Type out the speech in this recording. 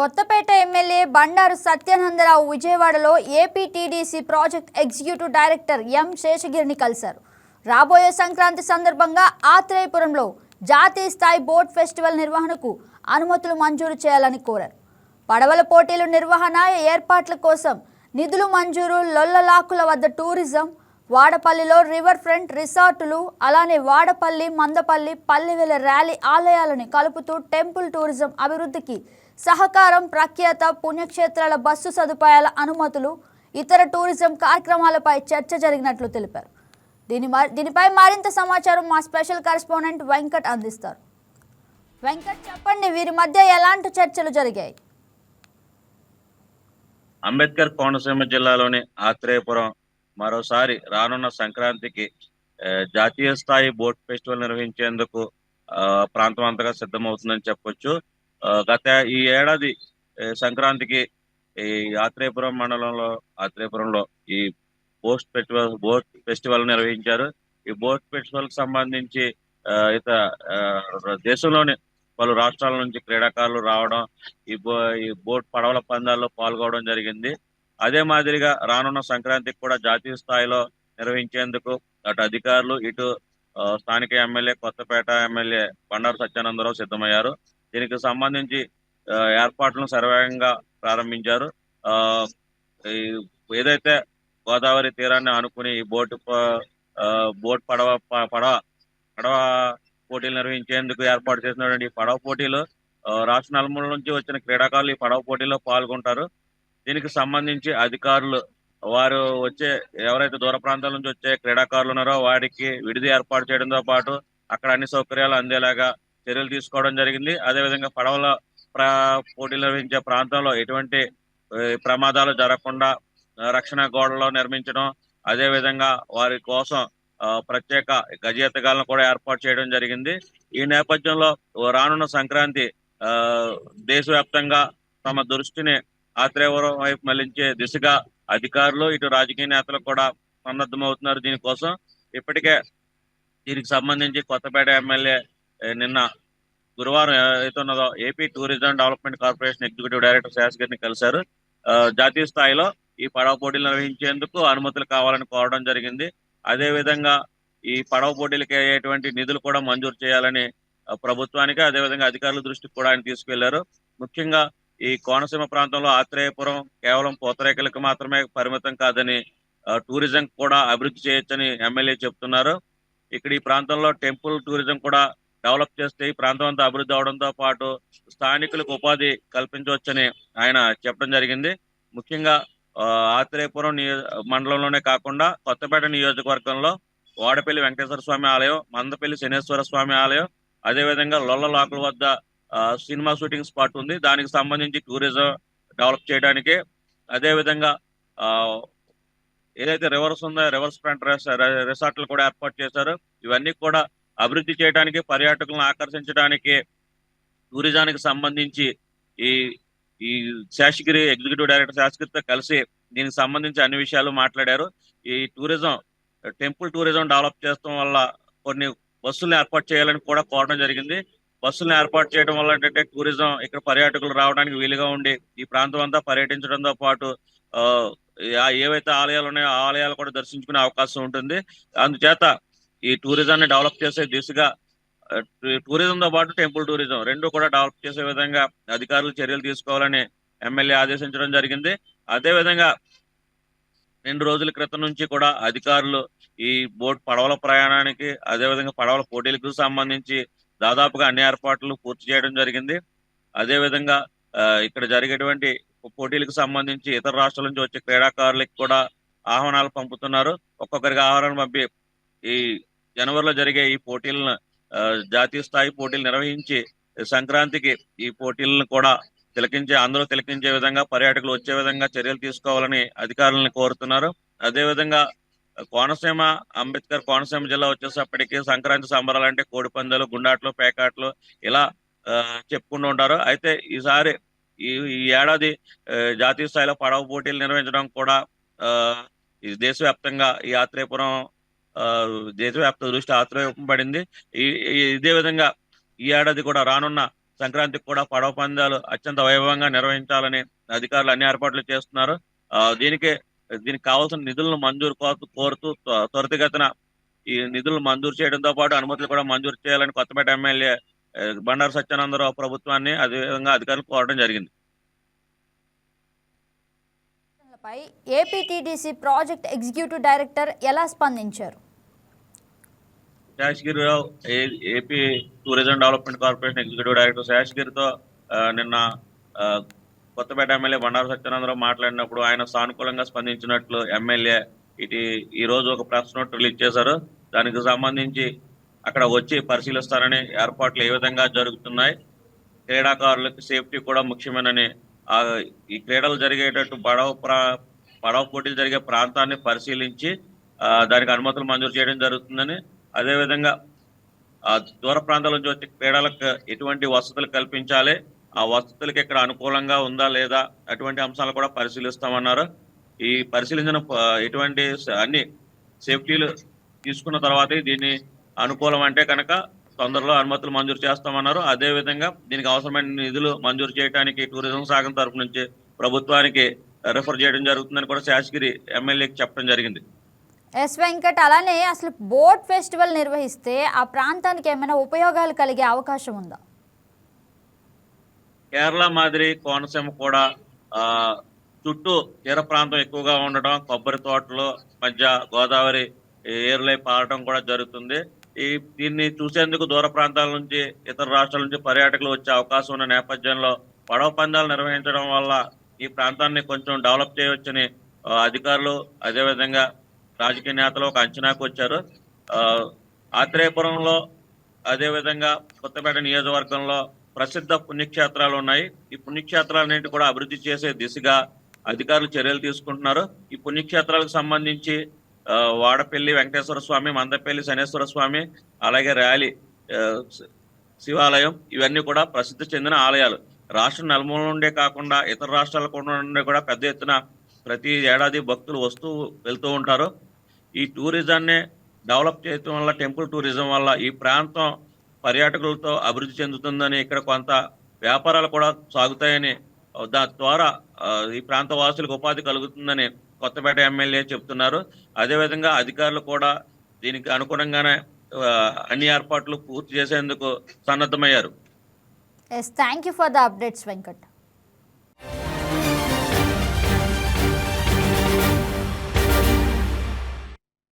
Kothapeta MLA Bandaru Satyanandarao విజయవాడలో APTDC project executive director M శేషగిరిని కలిశారు. రాబోయే సంక్రాంతి సందర్భంగా ఆత్రేయపురంలో జాతీయ స్థాయి బోట్ ఫెస్టివల్ నిర్వహణకు అనుమతులు మంజూరు చేయాలని కోరారు. పడవల పోటీలు నిర్వహణ ఏర్పాట్ల కోసం నిధులు మంజూరు లొల్లలాకుల వద్ద టూరిజం వాడపల్లిలో రివర్ ఫ్రంట్ రిసార్టులు అలానే వాడపల్లి మందపల్లి పల్లెవేల ర్యాలీ ఆలయాలను కలుపుతూ టెంపుల్ టూరిజం అభివృద్ధికి సహకారం ప్రఖ్యాత పుణ్యక్షేత్రాల బస్సు సదుపాయాల అనుమతులు ఇతర టూరిజం కార్యక్రమాలపై చర్చ జరిగినట్లు తెలిపారు. దీని మ- దీనిపై మరింత సమాచారం మా స్పెషల్ కరెస్పాండెంట్ వెంకట్ అందిస్తారు. వెంకట్ చెప్పండి వీరి మధ్య ఎలాంటి చర్చలు జరిగాయి? అంబేద్కర్ కోనసీమ జిల్లాలోని ఆత్రేయపురం మరోసారి రానున్న సంక్రాంతికి జాతీయ స్థాయి బోట్ ఫెస్టివల్ నిర్వహించేందుకు ప్రాంతం అంతగా సిద్ధమవుతుందని చెప్పొచ్చు. గత ఈ ఏడాది సంక్రాంతికి ఈ ఆత్రేయపురం మండలంలో ఆత్రేయపురంలో ఈ బోట్ ఫెస్టివల్ బోట్ ఫెస్టివల్ నిర్వహించారు. ఈ బోట్ ఫెస్టివల్కి సంబంధించి ఇతర ఇత దేశంలోని పలు రాష్ట్రాల నుంచి క్రీడాకారులు రావడం ఈ బో ఈ బోట్ పడవల పందాల్లో పాల్గొనడం జరిగింది. అదే మాదిరిగా రానున్న సంక్రాంతికి కూడా జాతీయ స్థాయిలో నిర్వహించేందుకు అటు అధికారులు ఇటు స్థానిక ఎమ్మెల్యే కొత్తపేట ఎమ్మెల్యే బండారు సత్యానందరావు సిద్ధమయ్యారు. దీనికి సంబంధించి ఏర్పాట్లను సర్వేగంగా ప్రారంభించారు. ఆ ఈ ఏదైతే గోదావరి తీరాన్ని ఆనుకుని బోటు ఆ, బోట్ పడవ పడవ పడవ పోటీలు నిర్వహించేందుకు ఏర్పాటు చేసినటువంటి ఈ పడవ పోటీలు రాష్ట్ర నలుమూల నుంచి వచ్చిన క్రీడాకారులు ఈ పడవ పోటీలో పాల్గొంటారు. దీనికి సంబంధించి అధికారులు వారు వచ్చే ఎవరైతే దూర ప్రాంతాల నుంచి వచ్చే క్రీడాకారులు ఉన్నారో వారికి విడిది ఏర్పాటు చేయడంతో పాటు అక్కడ అన్ని సౌకర్యాలు అందేలాగా చర్యలు తీసుకోవడం జరిగింది. అదేవిధంగా పడవల ప్ర పోటీలు నిర్వహించే ప్రాంతంలో ఎటువంటి ప్రమాదాలు జరగకుండా రక్షణ గోడలు నిర్మించడం అదేవిధంగా వారి కోసం ప్రత్యేక గజేతగాలను కూడా ఏర్పాటు చేయడం జరిగింది. ఈ నేపథ్యంలో రానున్న సంక్రాంతి ఆ దేశవ్యాప్తంగా తమ దృష్టిని ఆత్రేయవరం వైపు మళ్ళించే దిశగా అధికారులు ఇటు రాజకీయ నేతలు కూడా సన్నద్ధమవుతున్నారు దీనికోసం. ఇప్పటికే దీనికి సంబంధించి కొత్తపేట ఎమ్మెల్యే నిన్న గురువారం ఏదైతే ఉన్నదో AP tourism development corporation executive director శాస్త్రిని కలిశారు. జాతీయ స్థాయిలో ఈ పడవ పోటీలు నిర్వహించేందుకు అనుమతులు కావాలని కోరడం జరిగింది. అదే విధంగా ఈ పడవ పోటీలకి అయ్యేటువంటి నిధులు కూడా మంజూరు చేయాలని ప్రభుత్వానికి అదేవిధంగా అధికారుల దృష్టికి కూడా ఆయన తీసుకెళ్ళారు. ముఖ్యంగా ఈ కోనసీమ ప్రాంతంలో ఆత్రేయపురం కేవలం పూతరేకలకు మాత్రమే పరిమితం కాదని టూరిజం కూడా అభివృద్ధి చేయొచ్చని ఎమ్మెల్యే చెప్తున్నారు. ఇక్కడ ఈ ప్రాంతంలో టెంపుల్ టూరిజం కూడా డెవలప్ చేస్తే ఈ ప్రాంతం అంతా అభివృద్ధి అవడంతో పాటు స్థానికులకు ఉపాధి కల్పించవచ్చని ఆయన చెప్పడం జరిగింది. ముఖ్యంగా ఆ, ఆత్రేయపురం నియో మండలంలోనే కాకుండా కొత్తపేట నియోజకవర్గంలో వాడపల్లి వెంకటేశ్వర స్వామి ఆలయం మందపల్లి శనేశ్వర స్వామి ఆలయం అదేవిధంగా లొల్ల లాకుల వద్ద సినిమా షూటింగ్ స్పాట్ ఉంది. దానికి సంబంధించి టూరిజం డెవలప్ చేయడానికి అదే విధంగా ఆ, ఏదైతే రివర్స్ ఉందో రివర్స్ ఫ్రంట్ రిసార్ట్లు కూడా ఏర్పాటు చేశారు. ఇవన్నీ కూడా అభివృద్ధి చేయడానికి పర్యాటకులను ఆకర్షించడానికి టూరిజానికి సంబంధించి ఈ ఈ శేషగిరి ఎగ్జిక్యూటివ్ డైరెక్టర్ శాస్త్రితో కలిసి దీనికి సంబంధించి అన్ని విషయాలు మాట్లాడారు. ఈ టూరిజం టెంపుల్ టూరిజం డెవలప్ చేయడం వల్ల కొన్ని బస్సులను ఏర్పాటు చేయాలని కూడా కోరడం జరిగింది. బస్సులను ఏర్పాటు చేయడం వల్ల ఏంటంటే టూరిజం ఇక్కడ పర్యాటకులు రావడానికి వీలుగా ఉండి ఈ ప్రాంతం అంతా పర్యటించడంతో పాటు ఏవైతే ఆలయాలు ఉన్నాయో ఆ ఆలయాలు కూడా దర్శించుకునే అవకాశం ఉంటుంది. అందుచేత ఈ టూరిజాన్ని డెవలప్ చేసే దిశగా టూరిజంతో పాటు టెంపుల్ టూరిజం రెండు కూడా డెవలప్ చేసే విధంగా అధికారులు చర్యలు తీసుకోవాలని ఎమ్మెల్యే ఆదేశించడం జరిగింది. అదే విధంగా రెండు రోజుల క్రితం నుంచి కూడా అధికారులు ఈ బోట్ పడవల ప్రయాణానికి అదే విధంగా పడవల పోటీలకు సంబంధించి దాదాపుగా అన్ని ఏర్పాట్లు పూర్తి చేయడం జరిగింది. అదే విధంగా ఇక్కడ జరిగేటువంటి పోటీలకు సంబంధించి ఇతర రాష్ట్రాల నుంచి వచ్చే క్రీడాకారులకు కూడా ఆహ్వానాలు పంపుతున్నారు. ఒక్కొక్కరికి ఆహ్వానం పంపి ఈ జనవరిలో జరిగే ఈ పోటీలను జాతీయ స్థాయి పోటీలు నిర్వహించి సంక్రాంతికి ఈ పోటీలను కూడా తిలకించే అందరూ తిలకించే విధంగా పర్యాటకులు వచ్చే విధంగా చర్యలు తీసుకోవాలని అధికారులను కోరుతున్నారు. అదే విధంగా కోనసీమ అంబేద్కర్ కోనసీమ జిల్లా వచ్చేసప్పటికి సంక్రాంతి సంబరాలు అంటే కోడిపందాలు గుండాట్లు పేకాట్లు ఇలా ఆ, చెప్పుకుంటూ ఉంటారు. అయితే ఈసారి ఈ ఈ ఏడాది జాతీయ స్థాయిలో పడవ పోటీలు నిర్వహించడం కూడా ఈ దేశవ్యాప్తంగా ఈ యాత్రేపురం దేశవ్యాప్త దృష్టి ఆశ్రయింపబడింది ఇదే విధంగా ఈ ఏడాది కూడా రానున్న సంక్రాంతికి కూడా పడవ పందాలు అత్యంత వైభవంగా నిర్వహించాలని అధికారులు అన్ని ఏర్పాట్లు చేస్తున్నారు. దీనికి దీనికి కావాల్సిన నిధులను మంజూరు కోరుతూ కోరుతూ త్వ- త్వరితగతిన ఈ నిధులు మంజూరు చేయడంతో పాటు అనుమతులు కూడా మంజూరు చేయాలని కొత్తపేట ఎమ్మెల్యే బండారు సత్యానందరావు ప్రభుత్వాన్ని అదేవిధంగా అధికారులు కోరడం జరిగింది. పై ఏపీటీడీసీ ప్రాజెక్ట్ ఎగ్జిక్యూటివ్ డైరెక్టర్ ఎలా స్పందించారు? శేషగిరిరావు ఏ- AP tourism development corporation executive director శేషగిరితో నిన్న కొత్తపేట ఎమ్మెల్యే బండారు సత్యానందరావు మాట్లాడినప్పుడు ఆయన సానుకూలంగా స్పందించినట్లు ఎమ్మెల్యే ఇటు ఈ రోజు ఒక ప్రెస్ నోట్ రిలీజ్ చేశారు. దానికి సంబంధించి అక్కడ వచ్చి పరిశీలిస్తారని ఏర్పాట్లు ఏ విధంగా జరుగుతున్నాయి క్రీడాకారులకు సేఫ్టీ కూడా ముఖ్యమేనని ఈ క్రీడలు జరిగేటట్టు పడవ ప్రా పడవ పోటీలు జరిగే ప్రాంతాన్ని పరిశీలించి దానికి అనుమతులు మంజూరు చేయడం జరుగుతుందని అదేవిధంగా ఆ దూర ప్రాంతాల నుంచి వచ్చే క్రీడలకు ఎటువంటి వసతులు కల్పించాలి ఆ వసతులకి ఇక్కడ అనుకూలంగా ఉందా లేదా అటువంటి అంశాలు కూడా పరిశీలిస్తామన్నారు. ఈ పరిశీలించిన ఎటువంటి అన్ని సేఫ్టీలు తీసుకున్న తర్వాత దీన్ని అనుకూలం అంటే కనుక తొందరలో అనుమతులు మంజూరు చేస్తామన్నారు. అదే విధంగా దీనికి అవసరమైన నిధులు మంజూరు చేయడానికి టూరిజం శాఖ తరపు నుంచి ప్రభుత్వానికి రెఫర్ చేయడం జరుగుతుందని కూడా శాసగిరి ఎమ్మెల్యేకి చెప్పడం జరిగింది. ఎస్ వెంకట్ అలానే అసలు బోట్ ఫెస్టివల్ నిర్వహిస్తే ఆ ప్రాంతానికి ఏమైనా ఉపయోగాలు కలిగే అవకాశం ఉందా? కేరళ మాదిరి కోనసీమ కూడా చుట్టూ తీర ప్రాంతం ఎక్కువగా ఉండడం కొబ్బరి తోటలు మధ్య గోదావరి ఏరులై పారడం కూడా జరుగుతుంది. ఈ దీన్ని చూసేందుకు దూర ప్రాంతాల నుంచి ఇతర రాష్ట్రాల నుంచి పర్యాటకులు వచ్చే అవకాశం ఉన్న నేపథ్యంలో పడవ పందాలు నిర్వహించడం వల్ల ఈ ప్రాంతాన్ని కొంచెం డెవలప్ చేయవచ్చని అధికారులు అదేవిధంగా రాజకీయ నేతలు ఒక అంచనాకు వచ్చారు. ఆత్రేయపురంలో అదేవిధంగా కొత్తపేట నియోజకవర్గంలో ప్రసిద్ధ పుణ్యక్షేత్రాలు ఉన్నాయి. ఈ పుణ్యక్షేత్రాలన్నింటి కూడా అభివృద్ధి చేసే దిశగా అధికారులు చర్యలు తీసుకుంటున్నారు. ఈ పుణ్యక్షేత్రాలకు సంబంధించి వాడపల్లి వెంకటేశ్వర స్వామి మందపల్లి శనేశ్వర స్వామి అలాగే ర్యాలీ శివాలయం ఇవన్నీ కూడా ప్రసిద్ధి చెందిన ఆలయాలు. రాష్ట్రం నలుమూల నుండే కాకుండా ఇతర రాష్ట్రాల నుండి కూడా పెద్ద ఎత్తున ప్రతి ఏడాది భక్తులు వస్తూ వెళ్తూ ఉంటారు. ఈ టూరిజాన్ని డెవలప్ చేయడం వల్ల టెంపుల్ టూరిజం వల్ల ఈ ప్రాంతం పర్యాటకులతో అభివృద్ధి చెందుతుందని ఇక్కడ కొంత వ్యాపారాలు కూడా సాగుతాయని దాని ద్వారా ఈ ప్రాంత వాసులకు ఉపాధి కలుగుతుందని కొత్తపేట ఎమ్మెల్యే చెప్తున్నారు. అదేవిధంగా అధికారులు కూడా దీనికి అనుగుణంగానే అన్ని ఏర్పాట్లు పూర్తి చేసేందుకు సన్నద్ధమయ్యారు. Yes thank you for the updates Venkat